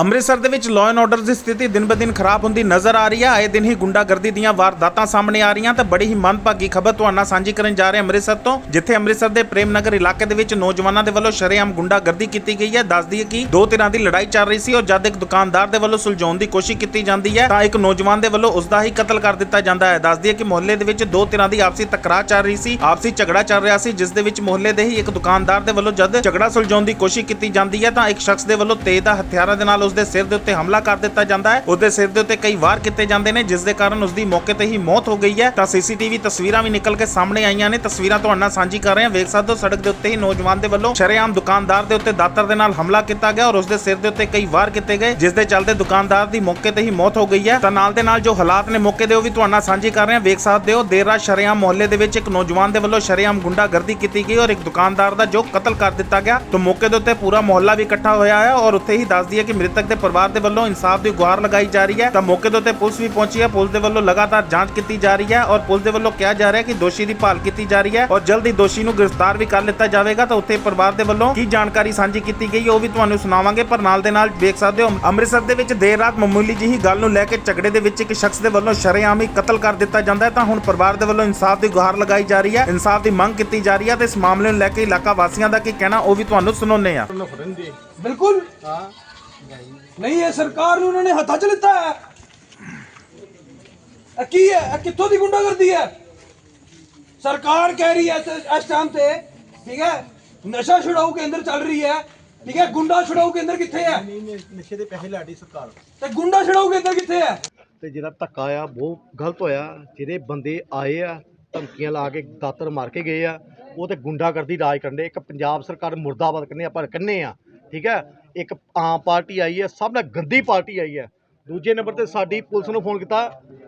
ਅੰਮ੍ਰਿਤਸਰ ਦੇ ਵਿੱਚ law and order ਦੀ ਸਥਿਤੀ ਦਿਨ-ਬਦਿਨ ਖਰਾਬ ਹੁੰਦੀ ਨਜ਼ਰ ਆ ਰਹੀ ਹੈ। ਆਏ ਦਿਨ ਹੀ ਗੁੰਡਾਗਰਦੀ ਦੀਆਂ ਵਾਰਦਾਤਾਂ ਸਾਹਮਣੇ ਆ ਰਹੀਆਂ ਤਾਂ ਬੜੀ ਹੀ ਮੰਦਭਾਗੀ ਖਬਰ ਤੁਹਾਨੂੰ ਨਾਲ ਸਾਂਝੀ ਕਰਨ ਜਾ ਰਹੇ ਅੰਮ੍ਰਿਤਸਰ ਤੋਂ, ਜਿੱਥੇ ਅੰਮ੍ਰਿਤਸਰ ਦੇ ਪ੍ਰੇਮ ਨਗਰ ਇਲਾਕੇ ਦੇ ਵਿੱਚ ਨੌਜਵਾਨਾਂ ਦੇ ਵੱਲੋਂ ਸ਼ਰੇਆਮ ਗੁੰਡਾਗਰਦੀ ਕੀਤੀ ਗਈ ਹੈ। ਦੱਸਦੀ ਹੈ ਕਿ ਦੋ ਧਿਰਾਂ ਦੀ ਲੜਾਈ ਚੱਲ ਰਹੀ ਸੀ ਔਰ ਜਦ ਇੱਕ ਦੁਕਾਨਦਾਰ ਦੇ ਵੱਲੋਂ ਸੁਲਝਾਉਣ ਦੀ ਕੋਸ਼ਿਸ਼ ਕੀਤੀ ਜਾਂਦੀ ਹੈ, ਤਾਂ ਇੱਕ ਨੌਜਵਾਨ ਦੇ ਵੱਲੋਂ ਉਸ ਦਾ ਹੀ ਕਤਲ ਕਰ ਦਿੱਤਾ ਜਾਂਦਾ ਹੈ। ਦੱਸਦੀ ਹੈ ਕਿ ਮੁਹੱਲੇ ਦੇ ਵਿੱਚ ਦੋ ਧਿਰਾਂ ਦੀ ਆਪਸੀ ਤਕਰਾਰ ਚੱਲ ਰਹੀ ਸੀ, ਆਪਸੀ ਝਗੜਾ ਚੱਲ ਰਿਹਾ ਸੀ, ਜਿਸ ਦੇ ਵਿੱਚ ਮੁਹੱਲੇ ਦੇ ਹੀ ਇੱਕ ਦੁਕਾਨਦਾਰ ਦੇ ਵੱਲੋਂ ਜਦ ਝਗੜਾ ਸੁਲਝਾਉਣ ਦੀ ਕੋਸ਼ਿਸ਼ ਕੀਤੀ ਜਾਂਦੀ ਹੈ, ਤਾਂ ਇੱਕ ਸ਼ਖਸ ਦੇ ਵੱਲੋਂ ਤੇਜ਼ ਦਾ ਹਥਿਆਰਾਂ ਦੇ ਨਾਲ ਉਸ ਦੇ ਸਿਰ ਦੇ ਉੱਤੇ ਹਮਲਾ ਕਰ ਦਿੱਤਾ ਜਾਂਦਾ ਹੈ। ਉਸ ਦੇ ਸਿਰ ਦੇ ਉੱਤੇ ਕਈ ਵਾਰ ਕੀਤੇ ਜਾਂਦੇ ਨੇ, ਜਿਸ ਦੇ ਕਾਰਨ ਉਸ ਦੀ ਮੌਕੇ ਤੇ ਹੀ ਮੌਤ ਹੋ ਗਈ ਹੈ। ਤਾਂ ਸੀਸੀਟੀਵੀ ਤਸਵੀਰਾਂ ਵੀ ਨਿਕਲ ਕੇ ਸਾਹਮਣੇ ਆਈਆਂ ਨੇ। ਤਸਵੀਰਾਂ ਤੁਹਾਡੇ ਨਾਲ ਸਾਂਝੀ ਕਰ ਰਹੇ ਹਾਂ। ਵੇਖ ਸਕਦੇ ਹੋ, ਸੜਕ ਦੇ ਉੱਤੇ ਹੀ ਨੌਜਵਾਨ ਦੇ ਵੱਲੋਂ ਸ਼ਰੇਆਮ ਦੁਕਾਨਦਾਰ ਦੇ ਉੱਤੇ ਦਾਤਰ ਦੇ ਨਾਲ ਹਮਲਾ ਕੀਤਾ ਗਿਆ ਔਰ ਉਸ ਦੇ ਸਿਰ ਦੇ ਉੱਤੇ ਕਈ ਵਾਰ ਕੀਤੇ ਗਏ, ਜਿਸ ਦੇ ਚੱਲਦੇ ਦੁਕਾਨਦਾਰ ਦੀ ਮੌਕੇ ਤੇ ਹੀ ਮੌਤ ਹੋ ਗਈ ਹੈ। ਤਾਂ ਨਾਲ ਦੇ ਨਾਲ ਜੋ ਹਾਲਾਤ ਨੇ ਮੌਕੇ ਦੇ, ਉਹ ਵੀ ਤੁਹਾਡੇ ਨਾਲ ਸਾਂਝੀ ਕਰ ਰਹੇ ਹਾਂ। ਵੇਖ ਸਕਦੇ ਹੋ, ਦੇਰ ਰਾਤ ਸ਼ਰੇਆਮ ਮੁਹੱਲੇ ਦੇ ਵਿੱਚ ਇੱਕ ਨੌਜਵਾਨ ਦੇ ਵੱਲੋਂ ਸ਼ਰੇਆਮ ਗੁੰਡਾਗਰਦੀ ਕੀਤੀ ਗਈ ਔਰ ਇੱਕ ਦੁਕਾਨਦਾਰ ਦਾ ਜੋ ਕਤਲ ਕਰ ਦਿੱਤਾ ਗਿਆ। ਤਾਂ ਮੌਕੇ ਦੇ ਉੱਤੇ ਪੂਰਾ ਮੁਹੱਲਾ ਵੀ ਇਕੱਠਾ ਹੋਇਆ ਹੈ ਔਰ ਉੱਥੇ ਹੀ ਦੱਸਦੀ ਹੈ ਕਿ ਮ੍ਰਿਤਕ ਦੇ ਪਰਿਵਾਰ ਦੇ ਵੱਲੋਂ ਇਨਸਾਫ ਦੀ ਗੁਹਾਰ ਲਗਾਈ ਜਾ ਰਹੀ ਹੈ। ਤਾਂ ਮੌਕੇ ਦੇ ਉੱਤੇ ਪੁਲਿਸ ਵੀ ਪਹੁੰਚੀ ਹੈ। ਪੁਲਿਸ ਦੇ ਵੱਲੋਂ ਲਗਾਤਾਰ ਜਾਂਚ ਕੀਤੀ ਜਾ ਰਹੀ ਹੈ ਔਰ ਪੁਲਿਸ ਦੇ ਵੱਲੋਂ ਕਿਹਾ ਜਾ ਰਿਹਾ ਹੈ ਕਿ ਦੋਸ਼ੀ ਦੀ ਭਾਲ ਕੀਤੀ ਜਾ ਰਹੀ ਹੈ ਔਰ ਜਲਦੀ ਦੋਸ਼ੀ ਨੂੰ ਗ੍ਰਿਫਤਾਰ ਵੀ ਕਰ ਲਿੱਤਾ ਜਾਵੇਗਾ। ਤਾਂ ਉੱਥੇ ਪਰਿਵਾਰ ਦੇ ਵੱਲੋਂ ਕੀ ਜਾਣਕਾਰੀ ਸਾਂਝੀ ਕੀਤੀ ਗਈ ਉਹ ਵੀ ਤੁਹਾਨੂੰ ਸੁਣਾਵਾਂਗੇ। ਪਰ ਨਾਲ ਦੇ ਨਾਲ ਵੇਖ ਸਕਦੇ ਹੋ ਅੰਮ੍ਰਿਤਸਰ ਦੇ ਵਿੱਚ ਦੇਰ ਰਾਤ ਮਾਮੂਲੀ ਜਿਹੀ ਗੱਲ ਨੂੰ ਲੈ ਕੇ ਝਗੜੇ ਦੇ ਵਿੱਚ ਇੱਕ ਸ਼ਖਸ ਦੇ ਵੱਲੋਂ ਸ਼ਰੇਆਮ ਹੀ ਕਤਲ ਕਰ ਦਿੱਤਾ ਜਾਂਦਾ ਹੈ। ਤਾਂ ਹੁਣ ਪਰਿਵਾਰ ਦੇ ਵੱਲੋਂ ਇਨਸਾਫ ਦੀ ਗੁਹਾਰ ਲਗਾਈ ਜਾ ਰਹੀ ਹੈ। ਇਨਸਾਫ ਦੀ ਮੰਗ ਕੀਤੀ ਜਾ ਰਹੀ ਹੈ ਤੇ ਇਸ ਮਾਮਲੇ ਨੂੰ ਲੈ ਕੇ ਇਲਾਕਾ ਵਾਸੀਆਂ ਦਾ ਕੀ ਕਹਿਣਾ ਉਹ ਵੀ ਤੁਹਾਨੂੰ ਸੁਣਾਉਂਦੇ ਆ ਬਿਲਕੁਲ। ਹਾਂ। ਨਹੀਂ ਇਹ ਸਰਕਾਰ ਨੂੰ ਉਹਨਾਂ ਨੇ ਹੱਥਾਂ 'ਚ ਲਿੱਤਾ ਹੈ। ਇਹ ਕੀ ਹੈ? ਇਹ ਕਿੱਥੋਂ ਦੀ ਗੁੰਡਾਗਰਦੀ ਹੈ? ਸਰਕਾਰ ਕਹਿ ਰਹੀ ਹੈ ਇਸ- ਇਸ ਟਾਈਮ ਤੇ ਠੀਕ ਹੈ? ਨਸ਼ਾ ਛੁਡਾਊ ਕੇਂਦਰ ਚੱਲ ਰਹੀ ਹੈ ਠੀਕ ਹੈ? ਗੁੰਡਾ ਛੁਡਾਊ ਕੇਂਦਰ ਕਿੱਥੇ ਹੈ? ਨਸ਼ੇ ਦੇ ਪੈਸੇ ਲਾੜੀ ਸਰਕਾਰ। ਤੇ ਗੁੰਡਾ ਛੁਡਾਊ ਕੇਂਦਰ ਕਿੱਥੇ ਹੈ? ਤੇ ਜਿਹੜਾ ਧੱਕਾ ਆ ਬਹੁਤ ਗਲਤ ਹੋਇਆ। ਜਿਹੜੇ ਬੰਦੇ ਆਏ ਆ ਧਮਕੀਆਂ ਲਾ ਕੇ ਦਾਤਰ ਮਾਰ ਕੇ ਗਏ ਆ ਉਹ ਤੇ ਗੁੰਡਾਗਰਦੀ ਰਾਜ ਕਰਦੇ ਇੱਕ ਪੰਜਾਬ ਸਰਕਾਰ ਮੁਰਦਾਬਾਦ ਕਹਿੰਦੇ ਆਪਾਂ ਕਹਿੰਦੇ ਆ ਠੀਕ ਹੈ? ਇੱਕ ਆਮ ਪਾਰਟੀ ਆਈ ਹੈ, ਸਭ ਨਾਲ ਗੰਦੀ ਪਾਰਟੀ ਆਈ ਹੈ। ਦੂਜੇ ਨੰਬਰ ਤੇ ਸਾਡੀ ਪੁਲਿਸ ਨੂੰ ਫੋਨ ਕੀਤਾ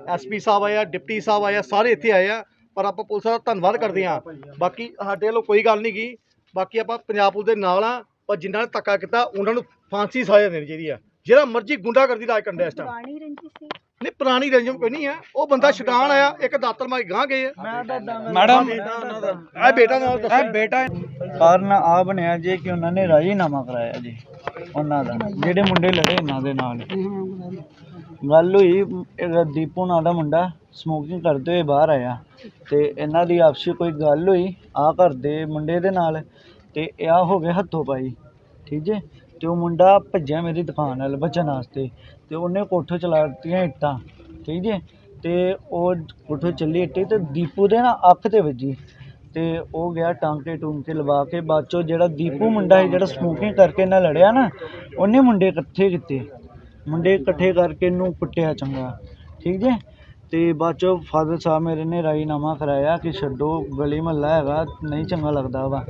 ਐਸਪੀ ਸਾਹਿਬ ਆਇਆ, ਡਿਪਟੀ ਸਾਹਿਬ ਆਇਆ, ਸਾਰੇ ਇੱਥੇ ਆਏ ਆ, ਪਰ ਆਪਾਂ ਪੁਲਿਸ ਦਾ ਧੰਨਵਾਦ ਕਰਦੇ ਹਾਂ। ਬਾਕੀ ਸਾਡੇ ਵੱਲੋਂ ਕੋਈ ਗੱਲ ਨਹੀਂ ਗਈ ਬਾਕੀ ਆਪਾਂ ਪੰਜਾਬ ਪੁਲਿਸ ਦੇ ਨਾਲ ਆ, ਪਰ ਜਿਨ੍ਹਾਂ ਨੇ ਧੱਕਾ ਕੀਤਾ, ਉਹਨਾਂ ਨੂੰ ਫਾਂਸੀ ਸਜ਼ਾ ਦੇਣੀ ਚਾਹੀਦੀ ਆ। ਜਿਹੜਾ ਮਰਜ਼ੀ ਗੁੰਡਾਗਰਦੀ ਰਾਜ ਕਰਨ ਡਿਆ ਇਸ ਟਾਈਮ ਨਹੀਂ ਪੁਰਾਣੀ ਰੰਜਮ ਕੋਈ ਨਹੀਂ ਹੈ ਉਹ ਬੰਦਾ ਛਡਾਣ ਆਇਆ ਇੱਕ ਦਾਤਰ ਕੇ ਗਾਂ ਗਏ ਆ। ਮੈਡਮ ਇਹ ਬੇਟਾ ਨਾਲ ਦੱਸੋ। ਇਹ ਬੇਟਾ ਕਾਰਨ ਆ ਬਣਿਆ ਜੇ ਕਿ ਉਹਨਾਂ ਨੇ ਰਾਜੀਨਾਮਾ ਕਰਾਇਆ ਜੀ ਉਹਨਾਂ ਦਾ ਜਿਹੜੇ ਮੁੰਡੇ ਲੜੇ ਇਹਨਾਂ ਦੇ ਨਾਲ। ਗੱਲ ਹੋਈ ਇਹ ਦੀਪੂ ਨਾਂ ਦਾ ਮੁੰਡਾ ਸਮੋਕਿੰਗ ਕਰਦੇ ਹੋਏ ਬਾਹਰ ਆਇਆ ਤੇ ਇਹਨਾਂ ਦੀ ਆਪਸੀ ਕੋਈ ਗੱਲ ਹੋਈ ਆ ਘਰ ਦੇ ਮੁੰਡੇ ਦੇ ਨਾਲ ਤੇ ਇਹ ਆ ਹੋ ਗਏ ਹੱਥੋਂ ਪਾਈ ਠੀਕ ਜੇ? ਅਤੇ ਉਹ ਮੁੰਡਾ ਭੱਜਿਆ ਮੇਰੀ ਦੁਕਾਨ ਵੱਲ ਬਚਣ ਵਾਸਤੇ ਅਤੇ ਉਹਨੇ ਕੋਠੇ ਚਲਾ ਦਿੱਤੀਆਂ ਇੱਟਾਂ, ਠੀਕ ਜੇ ਅਤੇ ਉਹ ਕੋਠੇ ਚੱਲੀ ਇੱਟੇ ਅਤੇ ਦੀਪੂ ਦੇ ਨਾ ਅੱਖ ਤੇ ਵੱਜੀ ਅਤੇ ਉਹ ਗਿਆ ਟਾਂਕੇ ਟੂੰਕੇ ਲਵਾ ਕੇ ਬਾਅਦ ਚੋਂ ਜਿਹੜਾ ਦੀਪੂ ਮੁੰਡਾ ਸੀ, ਜਿਹੜਾ ਸਮੋਕਿੰਗ ਕਰਕੇ ਨਾਲ ਲੜਿਆ ਨਾ, ਉਹਨੇ ਮੁੰਡੇ ਇਕੱਠੇ ਕੀਤੇ। ਮੁੰਡੇ ਇਕੱਠੇ ਕਰਕੇ ਇਹਨੂੰ ਕੁੱਟਿਆ ਚੰਗਾ, ਠੀਕ ਜੇ ਅਤੇ ਬਾਅਦ ਚੋਂ ਫਾਦਰ ਸਾਹਿਬ ਮੇਰੇ ਨੇ ਰਾਜੀਨਾਮਾ ਕਰਾਇਆ ਕਿ ਛੱਡੋ, ਗਲੀ ਮਹੱਲਾ ਹੈਗਾ, ਨਹੀਂ ਚੰਗਾ ਲੱਗਦਾ ਵਾ।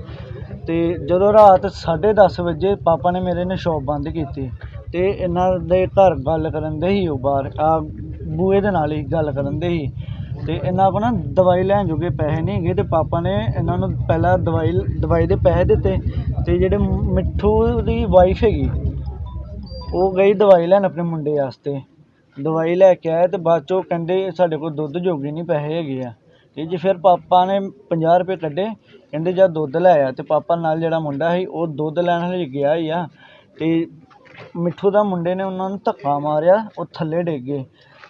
ਤੇ ਜਦੋਂ ਰਾਤ 10:30 ਵਜੇ ਪਾਪਾ ਨੇ ਮੇਰੇ ਨੇ ਸ਼ੌਪ ਬੰਦ ਕੀਤੀ ਤੇ ਇਹਨਾਂ ਦੇ ਘਰ ਗੱਲ ਕਰਨ ਦੇ ਹੀ ਉਹ ਬਾਹਰ, ਆ ਬੂਏ ਦੇ ਨਾਲ ਹੀ ਗੱਲ ਕਰਨ ਦੇ ਹੀ। ਤੇ ਇਹਨਾਂ ਕੋਲ ਨਾ ਦਵਾਈ ਲੈਣ ਜੋਗੇ ਪੈਸੇ ਨਹੀਂ ਹੈਗੇ ਤੇ ਪਾਪਾ ਨੇ ਇਹਨਾਂ ਨੂੰ ਪਹਿਲਾਂ ਦਵਾਈ ਦਵਾਈ ਦੇ ਪੈਸੇ ਦਿੱਤੇ ਤੇ ਜਿਹੜੇ ਮਿੱਠੂ ਦੀ ਵਾਈਫ ਹੈਗੀ, ਉਹ ਗਈ ਦਵਾਈ ਲੈਣ ਆਪਣੇ ਮੁੰਡੇ ਵਾਸਤੇ। ਦਵਾਈ ਲੈ ਕੇ ਆਏ ਤੇ ਬਾਅਦ ਚੋਂ ਕਹਿੰਦੇ ਸਾਡੇ ਕੋਲ ਦੁੱਧ ਜੋਗੇ ਨਹੀਂ ਪੈਸੇ ਹੈਗੇ ਆ। ਤੇ ਜੀ ਫਿਰ ਪਾਪਾ ਨੇ 50 ਰੁਪਏ ਕੱਢੇ ਕਹਿੰਦੇ ਜਾ ਦੁੱਧ ਲੈ ਆ ਤੇ ਪਾਪਾ ਨਾਲ ਜਿਹੜਾ ਮੁੰਡਾ ਸੀ ਉਹ ਦੁੱਧ ਲੈਣ ਲਈ ਗਿਆ ਹੀ ਆ ਤੇ ਮਿੱਠੂ ਦਾ ਮੁੰਡੇ ਨੇ ਉਹਨਾਂ ਨੂੰ ਧੱਕਾ ਮਾਰਿਆ ਉਹ ਥੱਲੇ ਡਿੱਗ ਗਏ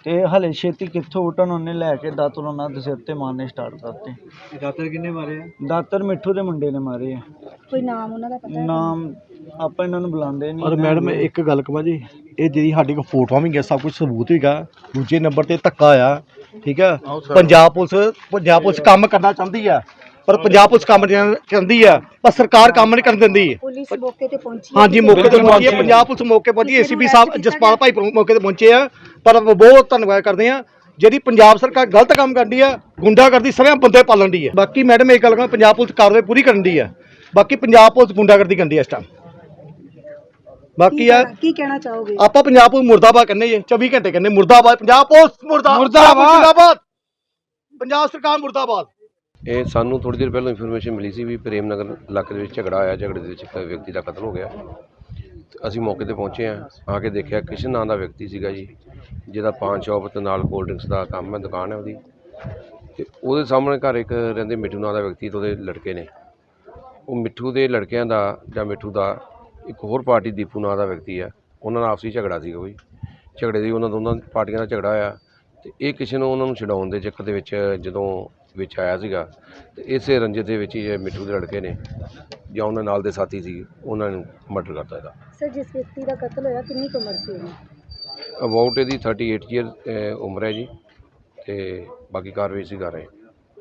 ਤੇ ਹਲੇ ਛੇਤੀ ਕਿੱਥੋਂ ਉਠਣ ਉਹਨੇ ਲੈ ਕੇ ਦਾਤਰ ਉਹਨਾਂ ਦੇ ਸਿਰ ਤੇ ਮਾਰਨੇ ਸਟਾਰਟ ਕਰਤੇ। ਦਾਤਰ ਕਿੰਨੇ ਮਾਰੇ ਆ? ਦਾਤਰ ਮਿੱਠੂ ਦੇ ਮੁੰਡੇ ਨੇ ਮਾਰੇ ਆ। ਕੋਈ ਨਾਮ ਉਹਨਾਂ ਦਾ ਪਤਾ? ਨਾਮ ਆਪਾਂ ਇਹਨਾਂ ਨੂੰ ਬੁਲਾਉਂਦੇ ਨਹੀਂ ਔਰ ਮੈਡਮ ਇੱਕ ਗੱਲ ਕਹਾਂ ਜੀ ਇਹ ਜਿਹੜੀ ਸਾਡੇ ਕੋਲ ਫੋਟੋਆਂ ਵੀ ਗਿਆ ਸਭ ਕੁਝ ਸਬੂਤ ਵੀ ਗਾ ਦੂਜੇ ਨੰਬਰ ਤੇ ਧੱਕਾ ਆ ਠੀਕ ਆ? ਪੰਜਾਬ ਪੁਲਿਸ ਪੰਜਾਬ ਪੁਲਿਸ ਕੰਮ ਕਰਨਾ ਚਾਹੁੰਦੀ ਆ। ਪਰ ਪੰਜਾਬ ਪੁਲਿਸ ਕੰਮ ਨਹੀਂ ਚਾਹੁੰਦੀ ਆ। ਪਰ ਸਰਕਾਰ ਕੰਮ ਨਹੀਂ ਕਰਨ ਦਿੰਦੀ। ਪੁਲਿਸ ਮੌਕੇ ਤੇ ਪਹੁੰਚੀ ਹੈ। ਹਾਂਜੀ ਮੌਕੇ ਤੇ ਪਹੁੰਚੀ ਹੈ। ਪੰਜਾਬ ਪੁਲਿਸ ਮੌਕੇ ਪਹੁੰਚੀ ਏਸੀਪੀ ਸਾਹਿਬ ਜਸਪਾਲ ਭਾਈ ਮੌਕੇ ਤੇ ਪਹੁੰਚੇ ਆ। ਪਰ ਬਹੁਤ ਧੰਨਵਾਦ ਕਰਦੇ ਆ। ਜਿਹੜੀ ਪੰਜਾਬ ਸਰਕਾਰ ਗਲਤ ਕੰਮ ਕਰਦੀ ਆ ਗੁੰਡਾ ਕਰਦੀ ਸਵੇਂ ਬੰਦੇ ਪਾਲਣ ਦੀ ਆ। ਬਾਕੀ ਮੈਡਮ ਇਹ ਗੱਲ ਕਹਾਂ ਪੰਜਾਬ ਪੁਲਿਸ ਕਾਰਵਾਈ ਪੂਰੀ ਕਰਨ ਦੀ ਆ। ਬਾਕੀ ਪੰਜਾਬ ਪੁਲਿਸ ਗੁੰਡਾਗਰਦੀ ਕਰਦੀ ਆ ਇਸ ਟਾਈਮ ਬਾਕੀ ਆ ਕੀ ਕਹਿਣਾ ਚਾਹੋਗੇ? ਆਪਾਂ ਪੰਜਾਬ ਪੁਲਿਸ ਮੁਰਦਾਬਾਦ ਕਹਿੰਦੇ ਜੀ 24 ਘੰਟੇ ਕਹਿੰਦੇ ਮੁਰਦਾਬਾਦ ਪੰਜਾਬ ਪੁਲਿਸ ਮੁਰਦਾ ਮੁਰਦਾਬਾਦ। ਮੁਰਦਾਬਾਦ। ਪੰਜਾਬ ਸਰਕਾਰ ਮੁਰਦਾਬਾਦ। ਇਹ ਸਾਨੂੰ ਥੋੜੀ ਦੇਰ ਪਹਿਲਾਂ ਇਨਫੋਰਮੇਸ਼ਨ ਮਿਲੀ ਸੀ ਵੀ ਪ੍ਰੇਮ ਨਗਰ ਇਲਾਕੇ ਦੇ ਵਿੱਚ ਝਗੜਾ ਆਇਆ ਝਗੜੇ ਦੇ ਵਿੱਚ ਇੱਕ ਵਿਅਕਤੀ ਦਾ ਕਤਲ ਹੋ ਗਿਆ। ਅਸੀਂ ਮੌਕੇ ਤੇ ਪਹੁੰਚੇ ਆ ਆ ਕੇ ਦੇਖਿਆ ਕਿਸ਼ਨ ਨਾਂ ਦਾ ਵਿਅਕਤੀ ਸੀਗਾ ਜੀ ਜਿਹਦਾ ਪਾਨ ਸ਼ਾਪ ਤੇ ਨਾਲ ਕੋਲਡ ਡਰਿੰਕਸ ਦਾ ਕੰਮ ਹੈ ਦੁਕਾਨ ਹੈ ਉਹਦੀ। ਤੇ ਉਹਦੇ ਸਾਹਮਣੇ ਘਰ ਇੱਕ ਰਹਿੰਦੇ ਮਿੱਠੂ ਨਾਂ ਦਾ ਵਿਅਕਤੀ ਤੇ ਉਹਦੇ ਲੜਕੇ ਨੇ। ਉਹ ਮਿੱਠੂ ਦੇ ਲੜਕਿਆਂ ਦਾ ਜਾਂ ਮਿੱਠੂ ਦਾ ਇੱਕ ਹੋਰ ਪਾਰਟੀ ਦੀਪੂ ਨਾਂ ਦਾ ਵਿਅਕਤੀ ਆ ਉਹਨਾਂ ਨਾਲ ਆਪਸੀ ਝਗੜਾ ਸੀਗਾ ਕੋਈ। ਝਗੜੇ ਦੀ ਉਹਨਾਂ ਦੋਨਾਂ ਪਾਰਟੀਆਂ ਦਾ ਝਗੜਾ ਹੋਇਆ ਤੇ ਇਹ ਕਿਸੇ ਨੂੰ ਉਹਨਾਂ ਨੂੰ ਛਡਾਉਣ ਦੇ ਚੱਕਰ ਦੇ ਵਿੱਚ ਜਦੋਂ ਵਿੱਚ ਆਇਆ ਸੀਗਾ ਤੇ ਇਸੇ ਰੰਜਿਤ ਦੇ ਵਿੱਚ ਇਹ ਮਿੱਠੂ ਦੇ ਲੜਕੇ ਨੇ ਜਾਂ ਉਹਨਾਂ ਨਾਲ ਦੇ ਸਾਥੀ ਸੀ ਉਹਨਾਂ ਨੂੰ ਮਰਡਰ ਕਰਤਾ ਇਹਦਾ। ਸਰ ਜਿਸ ਵਿਅਕਤੀ ਦਾ ਕਤਲ ਹੋਇਆ ਕਿੰਨੀ ਕੁ ਉਮਰ ਸੀ ਉਹਦੀ? ਅਬਾਊਟ ਇਹਦੀ 38 ਈਅਰ ਉਮਰ ਹੈ ਜੀ ਤੇ ਬਾਕੀ ਕਾਰਵਾਈ ਅਸੀਂ ਕਰ ਰਹੇ